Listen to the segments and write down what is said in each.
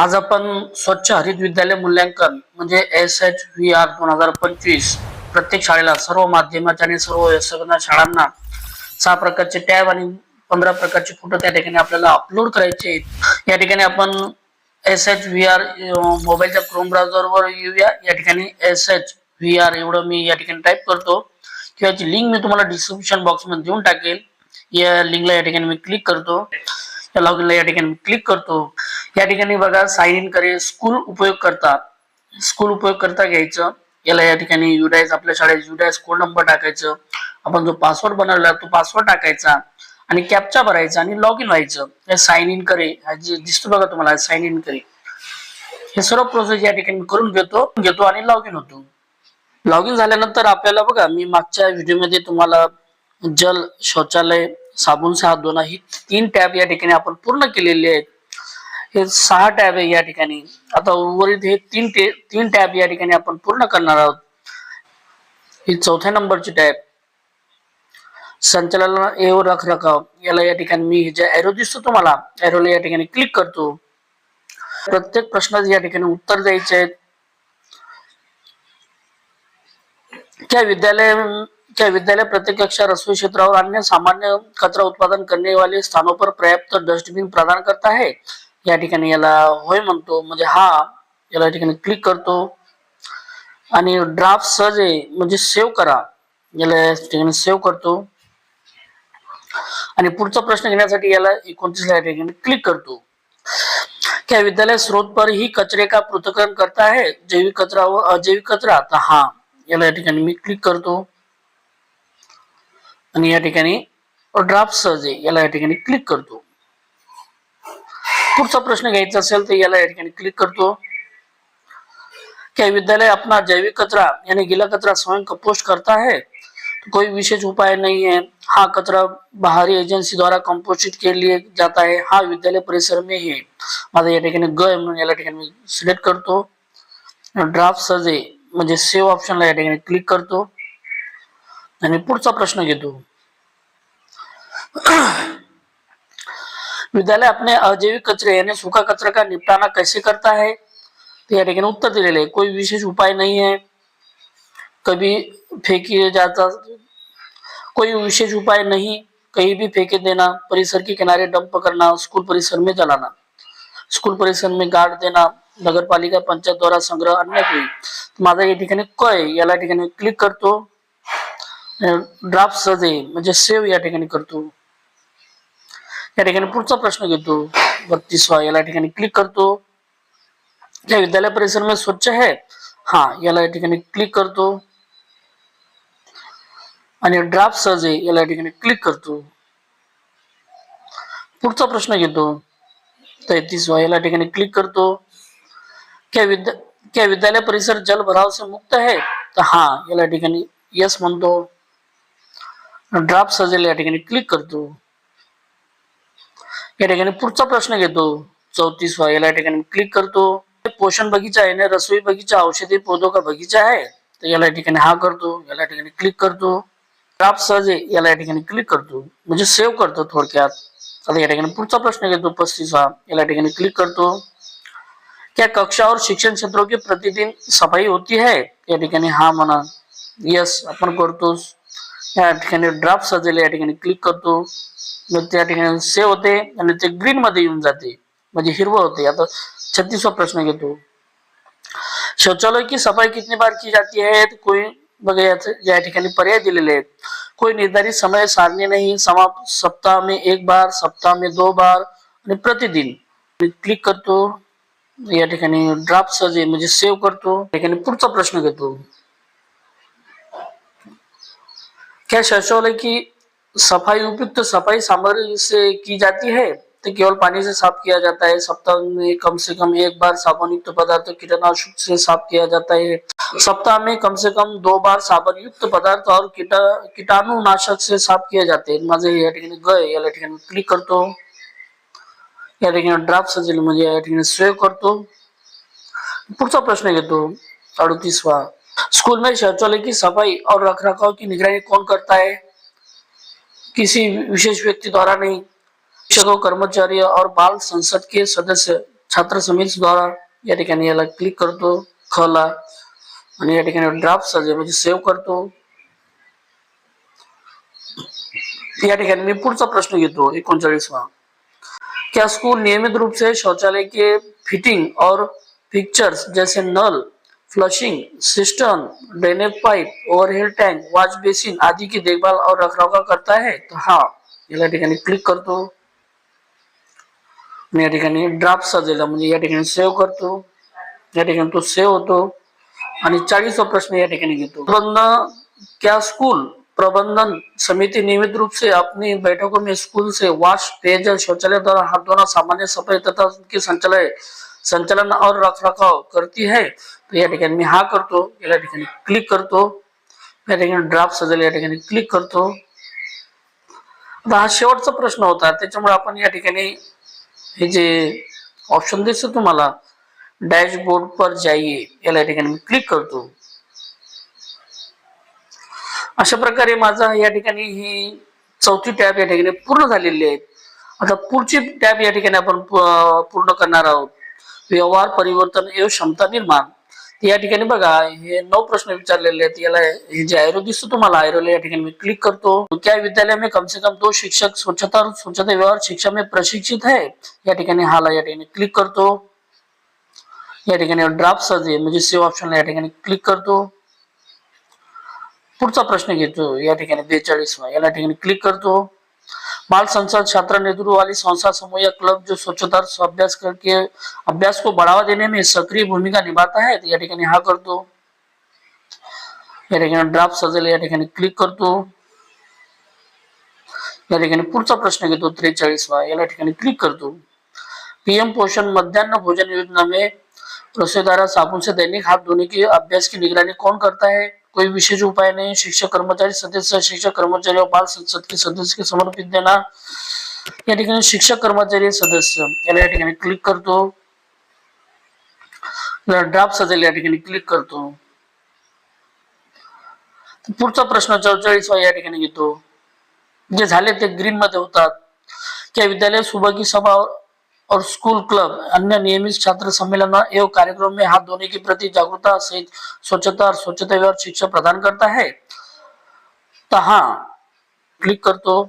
आज आपण स्वच्छ हरित विद्यालय मूल्यांकन म्हणजे एस एच व्ही आर दोन हजार पंचवीस प्रत्येक शाळेला सर्व माध्यमाच्या आणि सर्व शाळांना सहा प्रकारचे टॅब आणि पंधरा प्रकारचे फोटो त्या ठिकाणी आपल्याला अपलोड करायचे आहेत. या ठिकाणी आपण एस एच व्ही आर मोबाईलच्या क्रोम ब्राउझरवर येऊया. या ठिकाणी एस एच व्ही आर एवढं मी या ठिकाणी टाईप करतो. किंवा याची लिंक मी तुम्हाला डिस्क्रिप्शन बॉक्समध्ये देऊन टाकेल. या लिंकला या ठिकाणी मी क्लिक करतो. या लॉगिनला या ठिकाणी क्लिक करतो. या ठिकाणी बघा साइन इन करे स्कूल उपयोग करता. स्कूल उपयोग करता घ्यायचं. याला या ठिकाणी युडायस आपल्या शाळेत युडायस कोड नंबर टाकायचं. आपण जो पासवर्ड बनवला तो पासवर्ड टाकायचा आणि कॅपचा भरायचा आणि लॉग इन व्हायचं साइन इन करे. दिसतो बघा तुम्हाला साइन इन करे. हे सर्व प्रोसेस या ठिकाणी करून घेतो घेतो आणि लॉग इन होतो. लॉग इन झाल्यानंतर आपल्याला बघा मी मागच्या व्हिडिओमध्ये तुम्हाला जल शौचालय साबुन से हात धुणं ही तीन टॅब या ठिकाणी आपण पूर्ण केलेले आहेत. हे सहा टॅब आहे या ठिकाणी. आता उर्वरित हे तीन टे तीन टॅब या ठिकाणी आपण पूर्ण करणार आहोत. ही चौथ्या नंबरची टॅब. संचालन एव रखरखाव याला या ठिकाणी मी हे जे एरो दिसतो तुम्हाला एरोला या ठिकाणी क्लिक करतो. प्रत्येक प्रश्नाचे या ठिकाणी उत्तर द्यायचे आहेत. त्या विद्यालय क्या विद्यालय प्रत्येक कक्षा रसोई क्षेत्र और अन्य सामान्य कचरा उत्पादन करने वाले स्थानों पर पर्याप्त डस्टबिन प्रदान करता है? या ठिकाणी याला होय म्हणतो. म्हणजे हा याला या ठिकाणी क्लिक करतो. आणि ड्राफ्ट सहज आहे म्हणजे सेव्ह करा. याला या ठिकाणी सेव्ह करतो. आणि पुढचा प्रश्न घेण्यासाठी याला एकोणतीस या ठिकाणी क्लिक करतो. क्या विद्यालय स्रोत पर ही कचरे का पृथक्करण करता है? जैविक कचरा व अजैविक कचरा? तर हा याला या ठिकाणी मी क्लिक करतो. आणि या ठिकाणी ड्राफ्ट सहज आहे याला या ठिकाणी क्लिक करतो. पुढचा प्रश्न घ्यायचा असेल तर याला या ठिकाणी क्लिक करतो. क्या विद्यालय अपना जैविक कचरा यानी गीला कचरा स्वयं कंपोस्ट करता है. तो कोई विशेष उपाय नहीं है. हाँ कचरा बाहरी एजेंसी द्वारा कंपोस्टिट के लिए जाता है. हा विद्यालय परिसर में ही. माझा या ठिकाणी ग म्हणून याला ठिकाणी मी सिलेक्ट करतो. ड्राफ्ट सजे म्हणजे सेव्ह ऑप्शनला या ठिकाणी क्लिक करतो. आणि पुढचा प्रश्न घेतो. विद्यालय अपने अजैविक कचरे यानी सूखा कचरा का निपटाना कैसे करता है? तो या ठिकाणी उत्तर दिलेले आहे कोई विशेष उपाय नहीं है। कभी फेंकिए जाता कोई विशेष उपाय नहीं कहीं भी फेंके देना परिसर के किनारे डंप करना स्कूल परिसर में जलाना स्कूल परिसर में गाड देना नगरपालिका पंचायत द्वारा संग्रह अन्य कोई। माझा या ठिकाणी क आहे याला ठिकाणी क्लिक करतो ड्राफ्ट सहज म्हणजे सेव्ह या ठिकाणी करतो। या ठिकाणी पुढचा प्रश्न घेतो. बत्तीसवा याला ठिकाणी क्लिक करतो. क्या विद्यालय परिसर में स्वच्छ है हा याला या ठिकाणी क्लिक करतो. आणि ड्राफ्ट सहज आहे याला या ठिकाणी क्लिक करतो. पुढचा प्रश्न घेतो. तेहतीसवा याला ठिकाणी क्लिक करतो. क्या विद्या क्या विद्यालय परिसर जल भराव से मुक्त है? तर हा याला ठिकाणी यस म्हणतो. ड्राफ्ट सजेल या ठिकाणी क्लिक करतो. प्रश्न घेतो चौतीसवा याला ठिकाणी क्लिक करतो पोषण बगीचा आहे ना रसोई बगीचा औषधी पौधों का बगीचा तर याला या हा करतो क्लिक करतो क्लिक करतो सेव्ह करतो पुढचा प्रश्न घेतो याला ठिकाणी क्लिक करतो क्या कक्षा और शिक्षण क्षेत्रों की प्रतिदिन सफ़ाई होती है या ठिकाणी हा यस आपण करतो या ठिकाणी ड्राफ्ट ठिकाणी क्लिक करतो मग त्या ठिकाणी सेव्ह होते आणि ते ग्रीन मध्ये येऊन जाते. म्हणजे हिरवं होते. आता छत्तीसवा प्रश्न घेतो. शौचालय की सफाई कितनी बार की जाती है? कोई बघा या ठिकाणी पर्याय दिलेले आहेत. कोई निर्धारित समय सारणी नाही समा सप्ताह में एक बार सप्ताह में दो बार आणि प्रतिदिन. क्लिक करतो. या ठिकाणी ड्राफ्ट सजे म्हणजे सेव्ह करतो. ठिकाणी पुढचा प्रश्न घेतो. क्या शौचालय की सफ़ाई उपयुक्त सफ़ाई सामग्री से की जाती है तो केवल पानी से साफ़ किया जाता है। सप्ताह में कम से कम एक बार साबुन युक्त पदार्थ तो कीटनाशक से साफ़ किया जाता है। सप्ताह में कम से कम दो बार साबुन युक्त पदार्थ और कीटा कीटाणुनाशक से साफ़ किया जाते हैं। माझे या ठिकाणी ग आहे, याला क्लिक करतो। या ठिकाणी ड्राफ्ट सजेल म्हणजे या ठिकाणी सेव्ह करतो। पुढचा प्रश्न अडतीसवा स्कूल में शौचालय की सफ़ाई और रखरखाव की निगरानी कौन करता है? किसी विशेष व्यक्ति द्वारा नहीं। शिक्षकों कर्मचारी और बाल संसद के सदस्य, छात्र समितीद्वारा या ठिकाणी याला क्लिक करतो ख ला आणि ड्राफ्ट सजे म्हणजे सेव्ह करतो प्रश्न घेतो एकोणचाळीसवा क्या स्कूल नियमित रूप से शौचालय के फिटिंग और फिक्चर्स जैसे null flushing system drainage pipe overhead tank wash basin आदि की देखभाल और रखरखाव का करता है? तो हाँ क्लिक करतो या ड्राफ्ट सजेला म्हणजे या ठिकाणी सेव्ह करतो या तो सेव्ह होतो आणि प्रश्न प्रबंधन, क्या स्कूल प्रबंधन समिति नियमित रूप से अपनी बैठकों में स्कूल से वाश पेयजल शौचालय द्वारा हाथ धोना सामान्य सफ़ाई तथा उनकी संचालय संचालन और रखरखाव करती है तर या ठिकाणी मी हा करतो या ठिकाणी क्लिक करतो या ठिकाणी ड्राफ्ट सजेल या ठिकाणी क्लिक करतो. आता हा शेवटचा प्रश्न होता त्याच्यामुळे आपण या ठिकाणी हे जे ऑप्शन दिसतं तुम्हाला डॅशबोर्ड पर जाईये याला या ठिकाणी मी क्लिक करतो. अशा प्रकारे माझा या ठिकाणी ही चौथी टॅब या ठिकाणी पूर्ण झालेली आहे. आता पुढची टॅब या ठिकाणी आपण पूर्ण करणार आहोत. व्यवहार परिवर्तन एव क्षमता निर्माण. या ठिकाणी बघा हे नऊ प्रश्न विचारलेले आहेत. याला हे जे आयरो दिसतो तुम्हाला आयरोला या ठिकाणी मी क्लिक करतो. क्या विद्यालय में कम से कम दो शिक्षक स्वच्छता स्वच्छता व्यवहार शिक्षा में प्रशिक्षित है या ठिकाणी हाला या ठिकाणी क्लिक करतो. या ठिकाणी ड्राफ्ट सजे म्हणजे सेव्ह ऑप्शनला या ठिकाणी क्लिक करतो. पुढचा प्रश्न घेतो. या ठिकाणी बेचाळीसवा याला ठिकाणी क्लिक करतो. बाल संसद छात्र नेतृत्व वाली संस्था समूह या क्लब जो स्वच्छता अभ्यास करके अभ्यास को बढ़ावा देने में सक्रिय भूमिका निभाता है तो ठिकाणी हा करतो या ड्राफ्ट सजेल या क्लिक करतो पुढचा प्रश्न घेतो, त्रेचाळीसवा, याला ठिकाणी क्लिक पीएम पोषण मध्यान्ह भोजन योजना में रसोईदारा साबुन से दैनिक हाथ धोने के अभ्यास की निगरानी कौन करता है? कोई विशेष उपाय नहीं। शिक्षक कर्मचारी सदस्य शिक्षक कर्मचारी और बाल संसद के सदस्य के समर्पित देना। या ठिकाणी शिक्षक कर्मचारी सदस्य। याला या ठिकाणी क्लिक करतो ड्राफ्ट सजेल या ठिकाणी क्लिक करतो पुढचा प्रश्न चौचाळीसवा या ठिकाणी घेतो जे झाले ते ग्रीन मध्ये होतात. त्या विद्यालय सुभागी सभा और स्कूल क्लब अन्य नियमित छात्र सम्मेलन एवं कार्यक्रम में हाथ धोने के प्रति जागरूकता सहित स्वच्छता और स्वच्छता व्यवहार शिक्षा प्रदान करता है। तर हा क्लिक करतो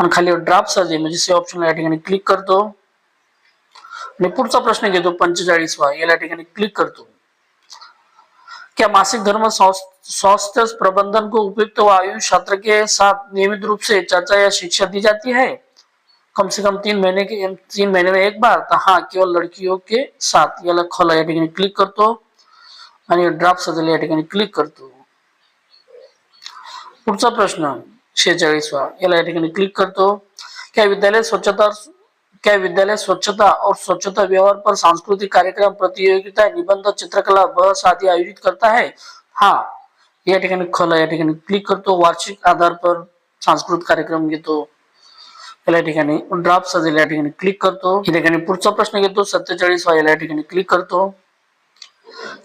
आणि खाली ड्राफ्ट सर्जे म्हणजे ऑप्शन या ठिकाणी क्लिक करतो आणि पुढचा प्रश्न घेतो पंचेचाळीसवा या ठिकाणी क्लिक करतो क्या मासिक धर्म स्वास्थ्य स्वास्थ्य प्रबंधन को उपयुक्त व आयुष छात्र के साथ नियमित रूप से चर्चा या शिक्षा दी जाती है? कम से कम तीन महीने के तीन महीने में एक बार तर हा केवळ लडकियों के साथ याला खोला या ठिकाणी क्लिक करतो आणि ड्राफ्ट सजल या ठिकाणी क्लिक करतो पुढचा प्रश्न शेहेचाळीसवा याला या ठिकाणी क्लिक करतो क्या विद्यालय स्वच्छता और- क्या विद्यालय स्वच्छता और स्वच्छता व्यवहार पर सांस्कृतिक कार्यक्रम प्रतियोगिता निबंध चित्रकला बहस आदि आयोजित करता है? हा या ठिकाणी खोला या ठिकाणी क्लिक करतो वार्षिक आधार पर सांस्कृतिक कार्यक्रम घेतो क्लिक प्रश्न क्लिक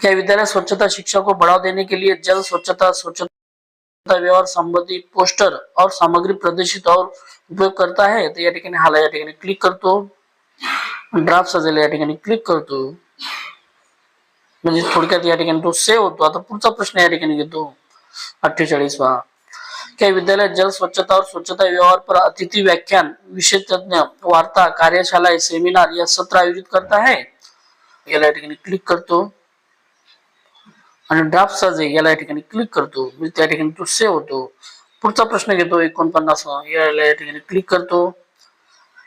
क्या विद्यालय स्वच्छता शिक्षा को बढ़ावा देने के लिए जल स्वच्छता स्वच्छता व्यवहार संबंधी पोस्टर और सामग्री प्रदर्शित और उपयोग करता है तर या हाला क्लिक करतो. ड्राफ्ट सजेल क्लिक करतो. ठिकाणी तो आता पुढचा प्रश्न या ठिकाणी त्या विद्यालय जल स्वच्छता और स्वच्छता व्यवहार पर अतिथि व्याख्यान विषय तज्ञ वार्ता कार्यशाला सेमिनार या सत्र आयोजित करता है। याला या ठिकाणी क्लिक करतो. आणि ड्राफ्ट सजे याला या ठिकाणी क्लिक करतो म्हणजे त्या ठिकाणी तो सेव्ह होतो. पुढचा प्रश्न घेतो एकोणपन्नास याला या ठिकाणी क्लिक करतो.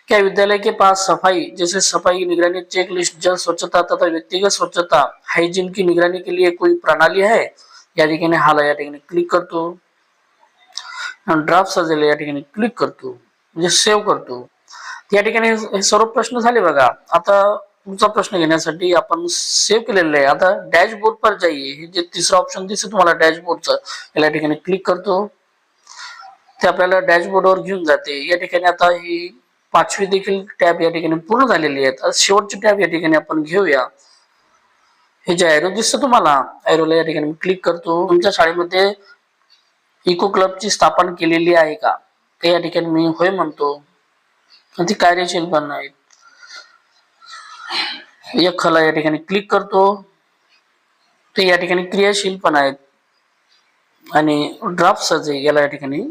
क्या विद्यालय के पास सफाई जैसे सफाई की निगरानी चेक लिस्ट जल स्वच्छता तथा व्यक्तिगत स्वच्छता हाइजीन की निगरानी के लिए कोई प्रणाली है? या ठिकाणी हाला या ठिकाणी क्लिक करतो. ड्राफ्ट सजेल या ठिकाणी क्लिक करतो म्हणजे सेव्ह करतो. या ठिकाणी हे सर्व प्रश्न झाले बघा. आता तुमचा प्रश्न घेण्यासाठी आपण सेव्ह केलेलं आहे. आता डॅशबोर्ड पर जाईये हे जे तिसरा ऑप्शन दिसतं तुम्हाला डॅशबोर्डचं याला ठिकाणी क्लिक करतो. ते आपल्याला डॅशबोर्डवर घेऊन जाते. या ठिकाणी आता ही पाचवी देखील टॅब या ठिकाणी पूर्ण झालेली आहेत. आता शेवटची टॅब या ठिकाणी आपण घेऊया. हे जे अॅरो दिसतं तुम्हाला अॅरोला या ठिकाणी क्लिक करतो. तुमच्या शाळेमध्ये इको क्लबची स्थापना केलेली आहे का? ते या ठिकाणी मी होय म्हणतो. आणि ती कार्यशील पण आहेत एक खला या ठिकाणी क्लिक करतो. ते या ठिकाणी क्रियाशील पण आहेत. आणि ड्राफ्ट सजे याला या ठिकाणी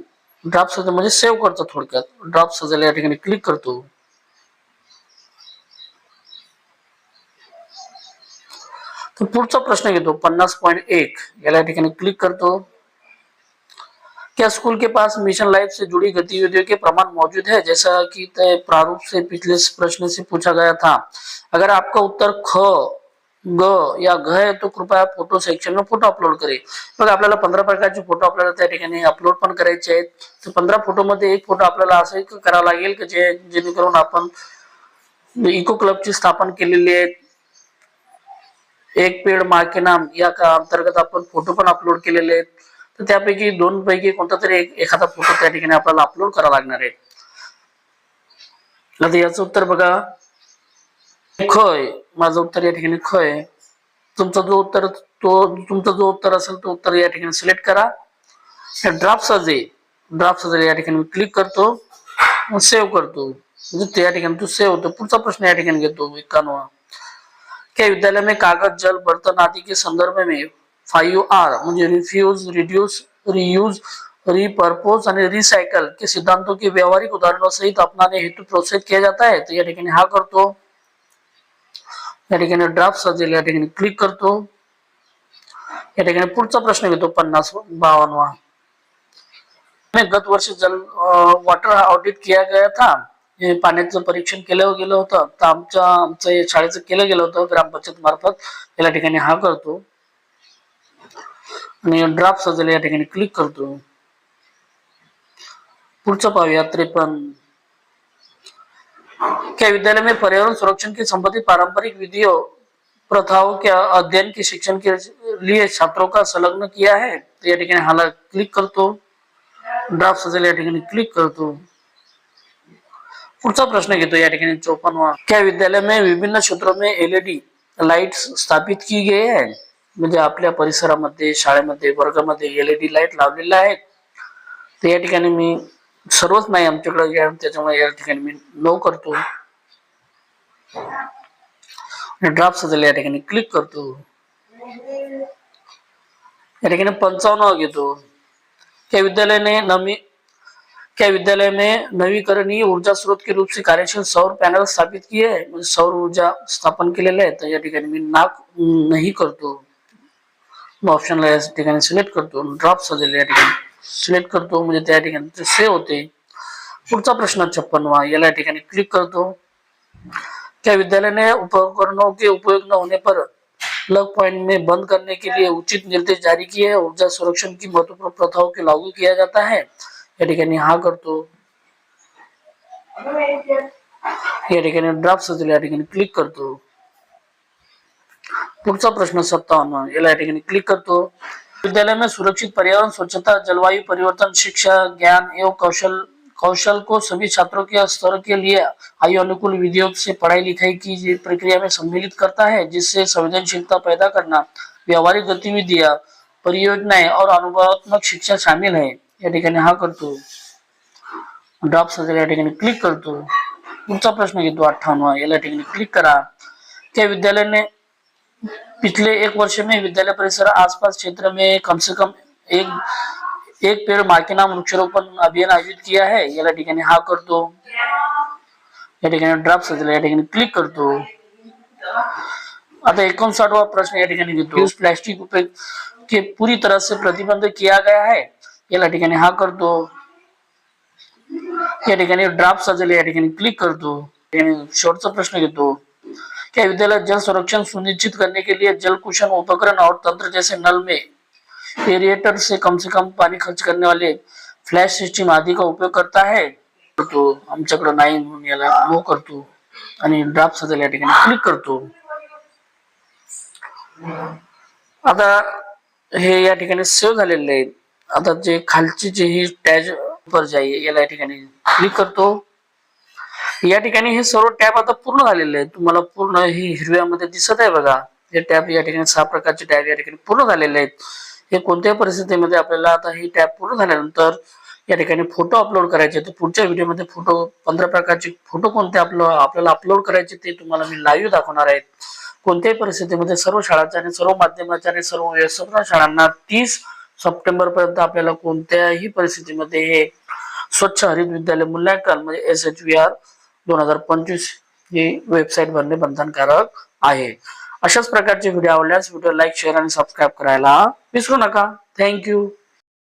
ड्राफ्ट सजे म्हणजे सेव्ह करतो थोडक्यात. ड्राफ्ट सजेला या ठिकाणी क्लिक करतो. तर पुढचा प्रश्न घेतो. पन्नास पॉईंट एक याला या ठिकाणी क्लिक करतो. क्या स्कूल के पास मिशन लाइफ से जुड़ी गतिविधियों के प्रमाण मौजूद है? जैसा कि तय प्रारूप से पिछले प्रश्न से पूछा गया था। अगर आपका उत्तर ख ग या घ आहे तो कृपया फोटो सेक्शन में फोटो अपलोड करे। मग आपल्याला पंधरा प्रकारचे फोटो आपल्याला त्या ठिकाणी अपलोड पण करायचे आहेत. तर पंधरा फोटो मध्ये एक फोटो आपल्याला असं एक करावं लागेल की जे जेणेकरून आपण इको क्लबची स्थापन केलेली आहे. एक पेड माके नाम या अंतर्गत आपण फोटो पण अपलोड केलेले आहेत. तर त्यापैकी दोन पैकी कोणता तरी एखादा फोटो त्या ठिकाणी आपल्याला अपलोड करावा लागणार आहे. आता याचं उत्तर बघा. खय माझं उत्तर या ठिकाणी खय. तुमचा जो उत्तर तो तुमचा जो उत्तर असेल तो उत्तर या ठिकाणी सिलेक्ट करा. ड्राफ्ट सजे ड्राफ्ट सजे या ठिकाणी क्लिक करतो. सेव्ह करतो. म्हणजे या ठिकाणी तू सेव्ह होतो. पुढचा प्रश्न या ठिकाणी घेतो एकानवा क्या विद्यालय में कागज जल बर्तन आदि के संदर्भ में फाइव आर म्हणजे रिफ्यूज रिड्यूस रियूज रिपर्पोज आणि रिसायकल के सिद्धांतों के व्यवहारिक उदाहरणों सहित अपनाने हेतु प्रोत्साहित किया जाता है। तो या ठिकाणी हा करतो। या ठिकाणी ड्राफ्ट सजेल या ठिकाणी क्लिक करतो। या ठिकाणी पुढचा प्रश्न घेतो पन्नास बावनवा गत वर्ष जल वॉटर ऑडिट किया गया था। पाण्याचं परीक्षण केलं गेलं होतं। तर आमच्या आमचं शाळेचं केलं गेलं होतं ग्रामपंचायत मार्फत। या ठिकाणी हा करतो। ड्राफ्ट सजेल क्लिक पुढचं पाहूया त्रेपन्न क्या विद्यालय में पर्यावरण संरक्षण के संबंधित पारंपरिक विधियों, प्रथाओं के अध्ययन के शिक्षण के लिए छात्रों का संलग्न किया है? तो या ठिकाणी हाला क्लिक करतो. ड्राफ्ट सजेल या क्लिक करतो. पुढचा प्रश्न घेतो या क्या विद्यालय में विभिन्न क्षेत्रों में एलईडी लाईट्स स्थापित की गई है? म्हणजे आपल्या परिसरामध्ये शाळेमध्ये वर्गामध्ये एलईडी लाइट लावलेल्या आहेत. तर या ठिकाणी मी सर्वच नाही आमच्याकडे त्याच्यामुळे या ठिकाणी मी नो करतो. ड्राफ्ट सजल या ठिकाणी क्लिक करतो. या ठिकाणी पंचावन्न घेतो क्या विद्यालय ने नवी क्या विद्यालय में नवीकरणीय ऊर्जा स्रोत के रूप से कार्यशील सौर पॅनल स्थापित किए है म्हणजे सौर ऊर्जा स्थापन केलेले आहे. तर या ठिकाणी मी नाक नाही करतो. ऑप्शनला या ठिकाणी सिलेक्ट करतो ड्रॉप सजेल या ठिकाणी सिलेक्ट करतो म्हणजे त्या ठिकाणी ते सेव्ह होते। पुढचा प्रश्न छप्पनवा, याला या ठिकाणी क्लिक करतो क्या विद्यालय ने उपकरणों के उपयोग न होने पर प्लग पॉइंट में बंद करने के लिए उचित निर्देश जारी किए? हैं ऊर्जा संरक्षण की महत्वपूर्ण प्रथाओं के लागू किया जाता है? या ठिकाणी हा करतो या ठिकाणी ड्राफ्ट या ठिकाणी क्लिक करतो पुढचा प्रश्न सत्तावन्न. याला या ठिकाणी क्लिक करतो. विद्यालय में सुरक्षित पर्यावरण स्वच्छता जलवायु परिवर्तन शिक्षा ज्ञान एवं कौशल कौशल को सभी छात्रों के स्तर के लिए आयु अनुकूल विधियों से पढ़ाई लिखाई की प्रक्रिया में सम्मिलित करता है जिससे संवेदनशीलता पैदा करना व्यावहारिक गतिविधियां परियोजनाएं और अनुभवात्मक शिक्षा शामिल है। या ठिकाणी हा करतो। ड्रॉप सजेल या ठिकाणी क्लिक करतो। पुढचा प्रश्न घेतो अठ्ठावन्न याला या ठिकाणी क्लिक करा. त्या विद्यालय ने पिछले एक वर्ष में विद्यालय परिसर आसपास क्षेत्र में कम से कम एक एक पेड़ माँ के नाम वृक्षारोपण अभियान आयोजित किया है। याला ठिकाणी हा करतो या ठिकाणी ड्राफ्ट सजेल या ठिकाणी क्लिक करतो आता एकोणसाठवा प्रश्न या ठिकाणी घेतो. यूज प्लास्टिक उपयोग के पूरी तरह से प्रतिबंध किया गया है याला ठिकाणी हा करतो या ठिकाणी ड्राफ्ट सजेल या ठिकाणी क्लिक करतो या शेवटचा प्रश्न घेतो. क्या विद्यालय जल संरक्षण सुनिश्चित करने के लिए जल कुशन उपकरण और तंत्र जैसे नल में एरिएटर से कम से कम पानी खर्च करने वाले फ्लॅश सिस्टीम आदि का उपयोग करता है। करतो आमच्याकडे नाही म्हणून याला नो करतो आणि ड्राफ्ट सध्या या ठिकाणी क्लिक करतो। आता हे या ठिकाणी सेव्ह झालेले आहेत. आता जे खालची जे ही टॅज वर जाई याला या ठिकाणी क्लिक करतो. या ठिकाणी हे सर्व टॅब आता पूर्ण झालेले आहेत. तुम्हाला पूर्ण हे हिरव्यामध्ये दिसत आहे बघा. हे टॅब या ठिकाणी सहा प्रकारचे टॅब या ठिकाणी पूर्ण झालेले आहेत. हे कोणत्याही परिस्थितीमध्ये आपल्याला आता ही टॅब पूर्ण झाल्यानंतर या ठिकाणी फोटो अपलोड करायचे तर पुढच्या व्हिडिओमध्ये फोटो पंधरा प्रकारचे फोटो कोणते आपलं आपल्याला अपलोड करायचे ते तुम्हाला मी लाईव्ह दाखवणार आहे. कोणत्याही परिस्थितीमध्ये सर्व शाळांच्या आणि सर्व माध्यमाच्या आणि सर्व सर्व शाळांना तीस सप्टेंबर पर्यंत आपल्याला कोणत्याही परिस्थितीमध्ये हे स्वच्छ हरित विद्यालय मूल्यांकन म्हणजे एस एच व्ही आर दोन हजार पंचवीस ही वेबसाईट भरणे बंधनकारक आहे. अशाच प्रकारचे व्हिडिओ आवडल्यास व्हिडिओ लाईक शेअर आणि सबस्क्राईब करायला विसरू नका. थँक्यू